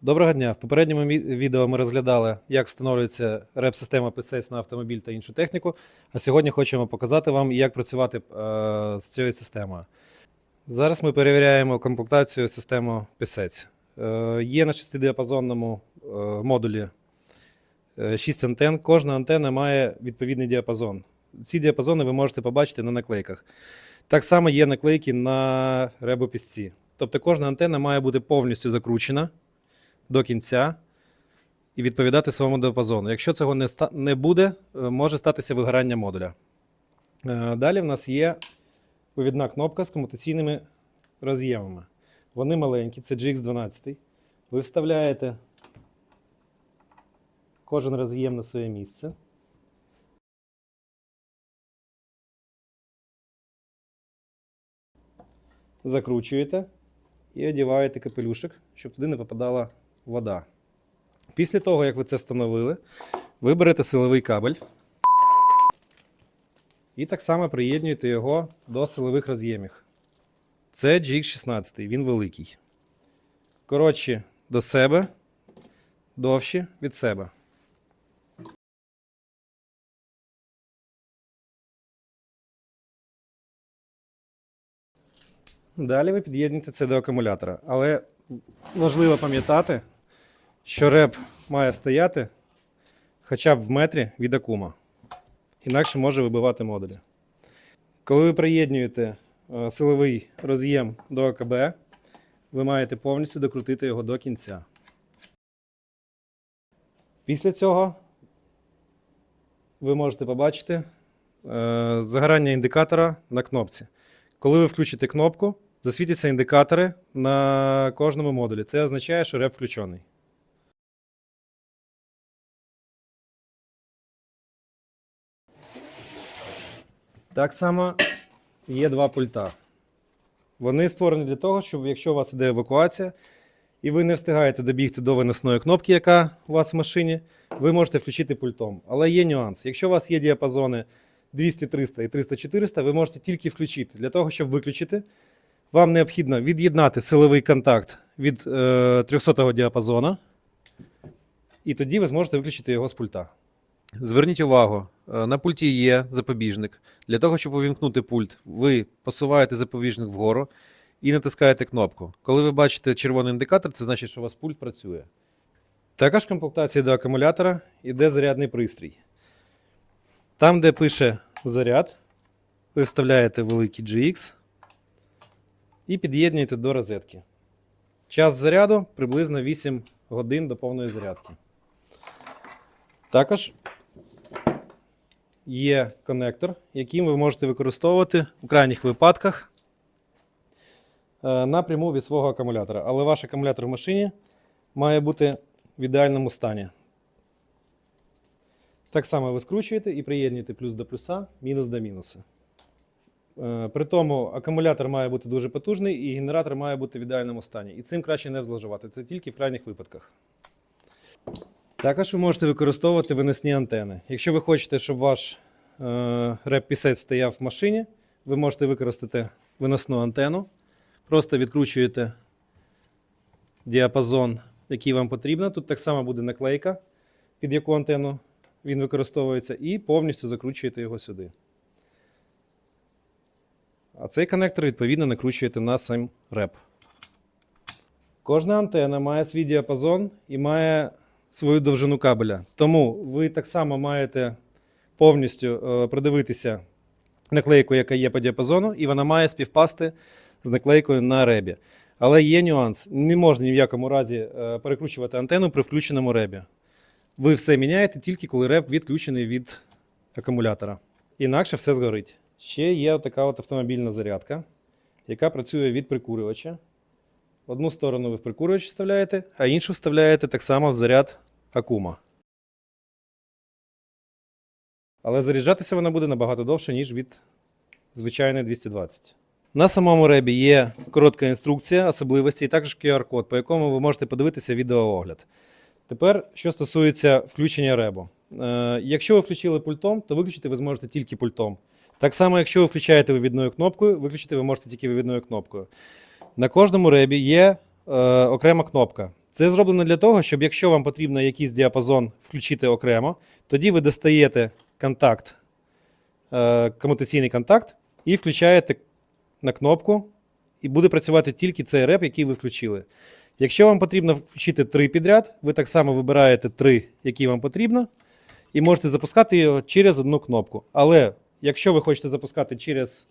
Доброго дня. В попередньому відео ми розглядали, як встановлюється реп-система PCS на автомобіль та іншу техніку. А сьогодні хочемо показати вам, як працювати е, з цією системою. Зараз ми перевіряємо комплектацію системи PCS. Е, є на 6-діапазонному е, модулі 6 антен. Кожна антенна має відповідний діапазон. Ці діапазони ви можете побачити на наклейках. Так само є наклейки на ребопісці. Тобто кожна антенна має бути повністю закручена до кінця і відповідати своєму діапазону. Якщо цього не, не буде, е, може статися вигорання модуля. Е, Далі в нас є вивідна кнопка з комутаційними роз'ємами. Вони маленькі, це GX12. Ви вставляєте кожен роз'єм на своє місце. Закручуєте і одіваєте капелюшок, щоб туди не попадала вода. Після того, як ви це встановили, ви берете силовий кабель і так само приєднуєте його до силових роз'ємів. Це GX16, він великий. Коротші до себе, довші від себе. Далі ви під'єднуєте це до акумулятора. Але важливо пам'ятати, що реп має стояти хоча б в метрі від акума. Інакше може вибивати модулі. Коли ви приєднуєте е, силовий роз'єм до АКБ, ви маєте повністю докрутити його до кінця. Після цього ви можете побачити е, загорання індикатора на кнопці. Коли ви включите кнопку, засвітяться індикатори на кожному модулі. Це означає, що реп включений. Так само є два пульта. Вони створені для того, щоб якщо у вас іде евакуація, і ви не встигаєте добігти до виносної кнопки, яка у вас в машині, ви можете включити пультом. Але є нюанс. Якщо у вас є діапазони 200, 300 і 300, 400, ви можете тільки включити. Для того, щоб виключити, вам необхідно від'єднати силовий контакт від е, 300 діапазону, і тоді ви зможете виключити його з пульта. Зверніть увагу, е, на пульті є запобіжник. Для того, щоб увімкнути пульт, ви посуваєте запобіжник вгору і натискаєте кнопку. Коли ви бачите червоний індикатор, це значить, що у вас пульт працює. Також в комплектації до акумулятора йде зарядний пристрій. Там, де пише заряд, ви вставляєте великий GX і під'єднуєте до розетки. Час заряду приблизно 8 годин до повної зарядки. Також є коннектор, яким ви можете використовувати у крайніх випадках е, напряму від свого акумулятора. Але ваш акумулятор в машині має бути в ідеальному стані. Так само ви скручуєте і приєднуєте плюс до плюса, мінус до мінуса. Е, При тому акумулятор має бути дуже потужний і генератор має бути в ідеальному стані. І цим краще не зловживати. Це тільки в крайніх випадках. Також ви можете використовувати виносні антени. Якщо ви хочете, щоб ваш е, реп 50 стояв в машині, ви можете використати виносну антенну. Просто відкручуєте діапазон, який вам потрібно. Тут так само буде наклейка, під яку антенну він використовується, і повністю закручуєте його сюди. А цей коннектор, відповідно, накручуєте на сам реп. Кожна антенна має свій діапазон і має свою довжину кабеля. Тому ви так само маєте повністю е, продивитися наклейку, яка є по діапазону, і вона має співпасти з наклейкою на ребі. Але є нюанс: не можна ні в якому разі е, перекручувати антенну при включеному ребі. Ви все міняєте тільки коли реб відключений від акумулятора. Інакше все згорить. Ще є така от автомобільна зарядка, яка працює від прикурювача. Одну сторону ви в прикурювач вставляєте, а іншу вставляєте так само в заряд акума. Але заряджатися вона буде набагато довше, ніж від звичайної 220. На самому ребі є коротка інструкція, особливості і також QR-код, по якому ви можете подивитися відеоогляд. Тепер, що стосується включення ребу. Е, якщо ви включили пультом, то виключити ви зможете тільки пультом. Так само, якщо ви включаєте вивідною кнопкою, виключити ви можете тільки вивідною кнопкою. На кожному ребі є е, окрема кнопка. Це зроблено для того, щоб якщо вам потрібно якийсь діапазон включити окремо, тоді ви достаєте контакт, е, комутаційний контакт і включаєте на кнопку, і буде працювати тільки цей реп, який ви включили. Якщо вам потрібно включити три підряд, ви так само вибираєте три, які вам потрібно, і можете запускати його через одну кнопку. Але якщо ви хочете запускати через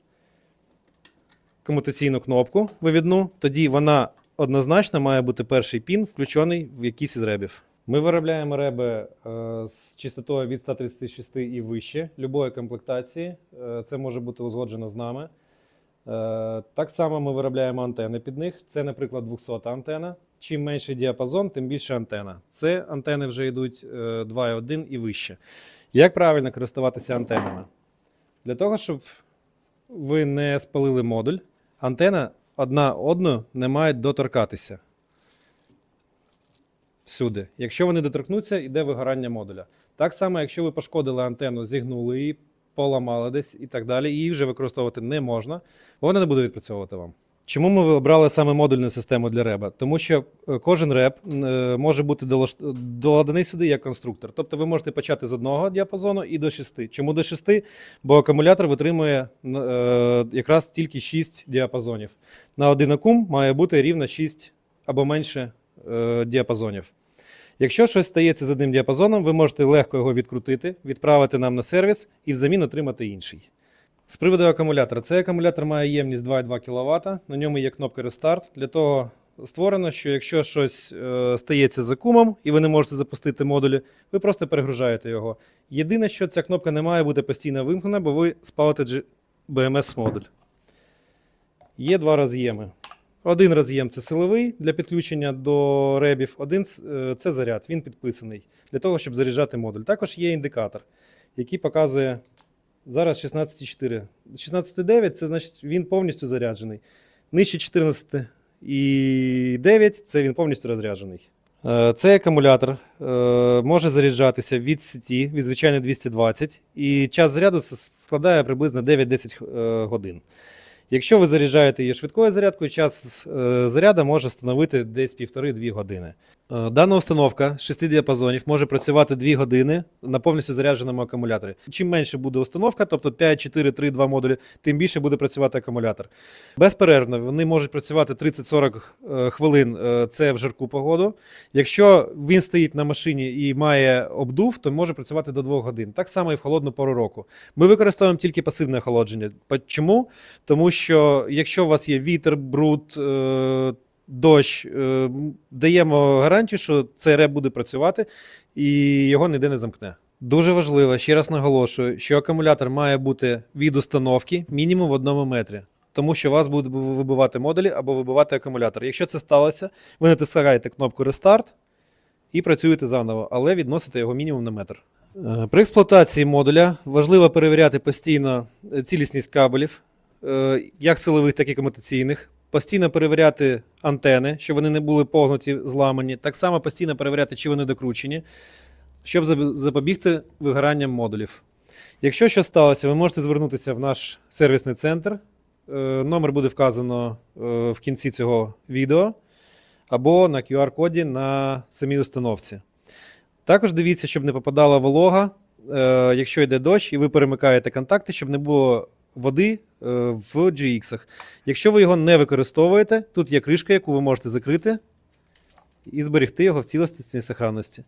комутаційну кнопку вивідну, тоді вона однозначно має бути перший пін включений в якийсь із ребів. Ми виробляємо реби е, з частотою від 136 і вище любої комплектації. Е, це може бути узгоджено з нами. Е, так само ми виробляємо антени під них. Це, наприклад, 200 антена. Чим менший діапазон, тим більше антена. Це антени вже йдуть е, 2,1 і вище. Як правильно користуватися антенами? Для того, щоб ви не спалили модуль, антена одна одну не мають доторкатися. Всюди. Якщо вони доторкнуться, йде вигорання модуля. Так само, якщо ви пошкодили антенну, зігнули її, поламали десь і так далі, її вже використовувати не можна, вона не буде відпрацьовувати вам. Чому ми обрали саме модульну систему для реба? Тому що е, кожен реб е, може бути доданий сюди як конструктор. Тобто ви можете почати з одного діапазону і до шести. Чому до шести? Бо акумулятор витримує е, якраз тільки 6 діапазонів. На один акум має бути рівно 6 або менше діапазонів. Якщо щось стається з одним діапазоном, ви можете легко його відкрутити, відправити нам на сервіс і взамін отримати інший. З приводу акумулятора. Цей акумулятор має ємність 2,2 кВт. На ньому є кнопка Restart. Для того створено, що якщо щось е, стається з акумом і ви не можете запустити модулі, ви просто перегружаєте його. Єдине, що ця кнопка не має бути постійно вимкнена, бо ви спалите BMS модуль. Є два роз'єми. Один роз'єм це силовий для підключення до ребів, один е, це заряд, він підписаний для того, щоб заряджати модуль. Також є індикатор, який показує зараз 16,4. 16,9 це значить він повністю заряджений. Нижче 14,9 це він повністю розряджений. Е, Цей акумулятор е, може заряджатися від сіті, від звичайно 220, і час заряду складає приблизно 9-10 е, годин. Якщо ви заряджаєте її швидкою зарядкою, час е, заряду може становити десь 1,5-2 години. Е, Дана установка з 6 діапазонів може працювати 2 години на повністю зарядженому акумуляторі. Чим менше буде установка, тобто 5, 4, 3, 2 модулі, тим більше буде працювати акумулятор. Безперервно вони можуть працювати 30-40 е, хвилин. Це в жарку погоду. Якщо він стоїть на машині і має обдув, то може працювати до 2 годин. Так само і в холодну пору року. Ми використовуємо тільки пасивне охолодження. Чому? Тому що якщо у вас є вітер, бруд, е, дощ, е, даємо гарантію, що цей реп буде працювати і його ніде не замкне. Дуже важливо, ще раз наголошую, що акумулятор має бути від установки мінімум в одному метрі. Тому що вас буде вибивати модулі або вибивати акумулятор. Якщо це сталося, ви натискаєте кнопку Restart і працюєте заново, але відносите його мінімум на метр. Е, При експлуатації модуля важливо перевіряти постійно цілісність кабелів, як силових, так і комутаційних. Постійно перевіряти антени, щоб вони не були погнуті, зламані. Так само постійно перевіряти, чи вони докручені, щоб запобігти вигоранням модулів. Якщо щось сталося, ви можете звернутися в наш сервісний центр. Е, Номер буде вказано е, в кінці цього відео або на QR-коді на самій установці. Також дивіться, щоб не попадала волога, е, якщо йде дощ, і ви перемикаєте контакти, щоб не було води е, в GX. Якщо ви його не використовуєте, тут є кришка, яку ви можете закрити і зберегти його в цілісності і сохранності.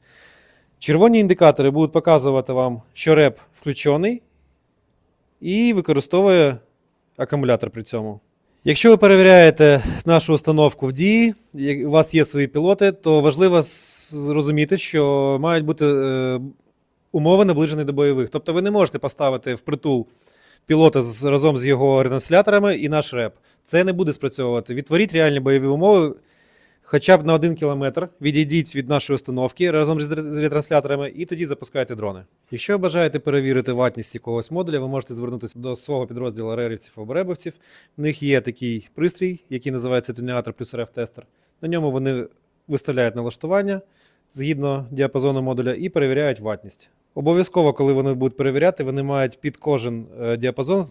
Червоні індикатори будуть показувати вам, що реп включений і використовує акумулятор при цьому. Якщо ви перевіряєте нашу установку в дії, у вас є свої пілоти, то важливо зрозуміти, що мають бути е, умови наближені до бойових. Тобто ви не можете поставити в притул пілота з, разом з його ретрансляторами і наш реп. Це не буде спрацьовувати. Відтворіть реальні бойові умови. Хоча б на один кілометр відійдіть від нашої установки разом з ретрансляторами і тоді запускайте дрони. Якщо ви бажаєте перевірити ватність якогось модуля, ви можете звернутися до свого підрозділу рерівців або ребовців. В них є такий пристрій, який називається тунеатор плюс РФ-тестер. На ньому вони виставляють налаштування згідно діапазону модуля і перевіряють ватність. Обов'язково, коли вони будуть перевіряти, вони мають під кожен е, діапазон е,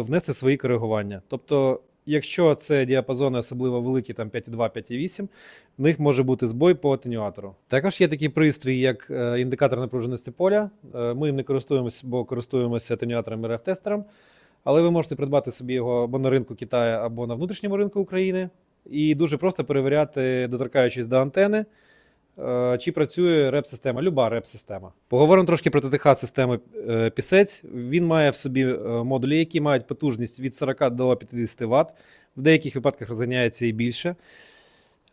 внести свої коригування. Тобто Якщо це діапазони особливо великі, там 5,2, 5,8, в них може бути збой по атенюатору. Також є такий пристрій, як е, індикатор напруженості поля. Ми їм не користуємося, бо користуємося атенюатором РФ-тестером. Але ви можете придбати собі його або на ринку Китаю, або на внутрішньому ринку України. І дуже просто перевіряти, доторкаючись до антени, чи працює реп-система, люба реп-система. Поговоримо трошки про ТТХ системи е, пісець. Він має в собі е, модулі, які мають потужність від 40 до 50 Вт. В деяких випадках розганяється і більше.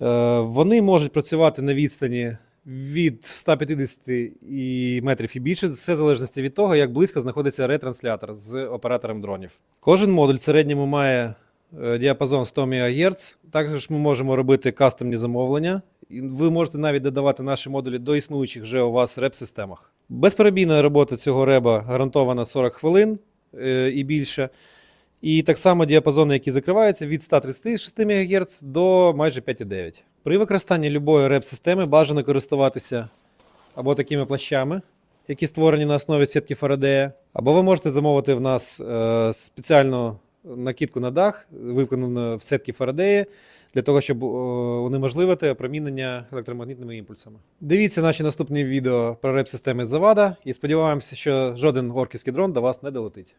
Е, Вони можуть працювати на відстані від 150 і метрів і більше, все в залежності від того, як близько знаходиться ретранслятор з оператором дронів. Кожен модуль в середньому має е, діапазон 100 МГц. Також ми можемо робити кастомні замовлення. Ви можете навіть додавати наші модулі до існуючих вже у вас реп-системах. Безперебійна робота цього реба гарантована 40 хвилин е, і більше. І так само діапазони, які закриваються від 136 МГц до майже 5,9. При використанні любої реп-системи бажано користуватися або такими плащами, які створені на основі сітки Фарадея, або ви можете замовити в нас е, спеціальну накидку на дах, виконану в сетки Фарадеї, для того, щоб е, унеможливити опромінення електромагнітними імпульсами. Дивіться наші наступні відео про реп-системи Завада і сподіваємося, що жоден орківський дрон до вас не долетить.